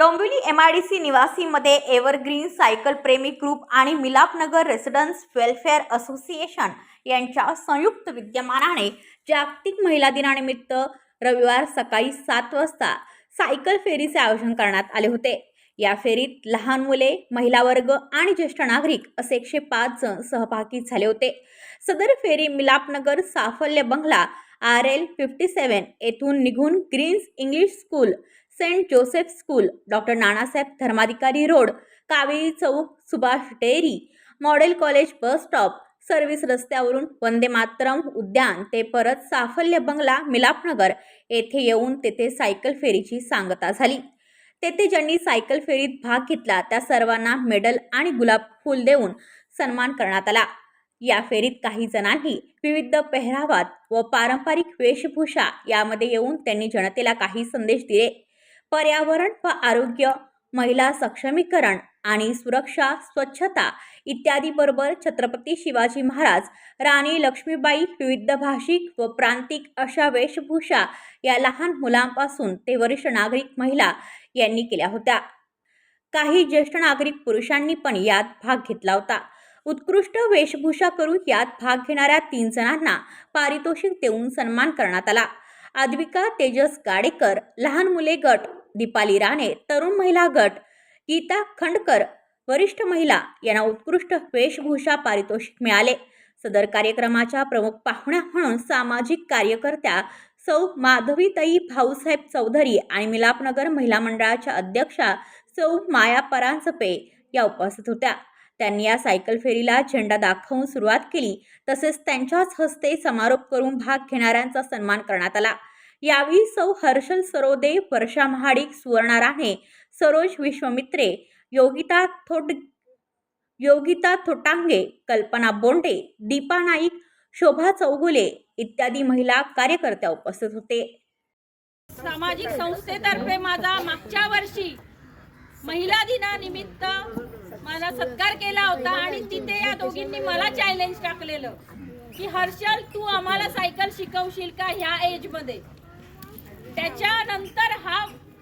Dombivli M I D C निवासीमध्ये evergreen cycle प्रेमी group आणि Milapnagar residence welfare association यांच्या संयुक्त विद्यमानाने जागतिक महिला दिनानिमित्त रविवार सकाळी सात वाजता सायकल फेरीचे आयोजन करण्यात आले होते. या फेरीत लहान मुले महिला वर्ग आणि ज्येष्ठ नागरिक असे एकशे पाच जण सहभागी झाले होते. सदर फेरी मिलापनगर साफल्य बंगला आर एल फिफ्टी सेवन येथून निघून greens English school saint Joseph school doctor Nanasaheb Dharmadhikari road Kaveri chowk Subhash dairy model college bus stop service रस्त्यावरून वंदे मातरम उद्यान ते परत साफल्य बंगला मिलापनगर येथे येऊन तेथे सायकल फेरीची सांगता झाली. तेथे ज्यांनी सायकल फेरीत भाग घेतला त्या सर्वांना मेडल आणि गुलाब फूल देऊन सन्मान करण्यात आला. या फेरीत काही जणांनी विविध पेहरावात व पारंपरिक वेशभूषा यामध्ये येऊन त्यांनी जनतेला काही संदेश दिले. पर्यावरण व आरोग्य महिला सक्षमीकरण आणि सुरक्षा स्वच्छता इत्यादीबरोबर छत्रपती शिवाजी महाराज राणी लक्ष्मीबाई विविध भाषिक व प्रांतिक अशा वेशभूषा या लहान मुलांपासून ते वरिष्ठ नागरिक महिला यांनी केल्या होत्या. काही ज्येष्ठ नागरिक पुरुषांनी पण यात भाग घेतला होता. उत्कृष्ट वेशभूषा करून यात भाग घेणाऱ्या तीन जणांना पारितोषिक देऊन सन्मान करण्यात आला. आद्विका तेजस गाडेकर लहान मुले गट दीपाली राणे तरुण महिला गट गीता खंडकर वरिष्ठ महिला यांना उत्कृष्ट वेशभूषा पारितोषिक मिळाले. सदर कार्यक्रमाच्या प्रमुख पाहुण्या म्हणून सामाजिक कार्यकर्त्या सौ माधवीताई भाऊसाहेब चौधरी आणि मिलापनगर महिला मंडळाच्या अध्यक्षा सौ माया परांजपे या उपस्थित होत्या. त्यांनी या सायकल फेरीला झेंडा दाखवून सुरुवात केली. तसेच त्यांच्याच हस्ते समारोप करून भाग घेणाऱ्यांचा सन्मान करण्यात आला. यावेळी सौ हर्षल सरोदे वर्षा महाडिक सुवर्णा राणे सरोज विश्वमित्रे योगिता थोट योगिता थोटांगे कल्पना बोंडे दीपा नाईक शोभा चौगुले इत्यादी महिला कार्यकर्त्या उपस्थित होते. सामाजिक संस्थेतर्फे माझा मागच्या वर्षी महिला दिनानिमित्त माझा सत्कार केला होता आणि तिथे या दोघींनी मला चॅलेंज टाकलेलं. की हर्षल तू आम्हाला सायकल शिकवशील का ह्या एजमध्ये? त्याच्यानंतर हा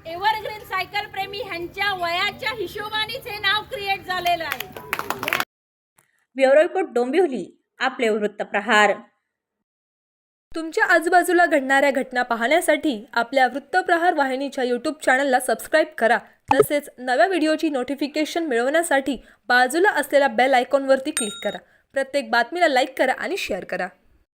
एव्हरग्रीन सायकल प्रेमी ह्यांच्या वयाच्या हिशोबानेच हे नाव क्रिएट झालेलं आहे. ब्युरो रिपोर्ट डोंबिवली आपले वृत्तप्रहार तुमच्या आजूबाजूला घडणाऱ्या घटना पाहण्यासाठी आपल्या वृत्तप्रहार वाहिनीच्या यूट्यूब चॅनलला सबस्क्राईब करा. तसेच नव्या व्हिडिओची नोटिफिकेशन मिळवण्यासाठी बाजूला असलेल्या बेल आयकॉनवरती क्लिक करा. प्रत्येक बातमीला लाईक करा आणि शेअर करा.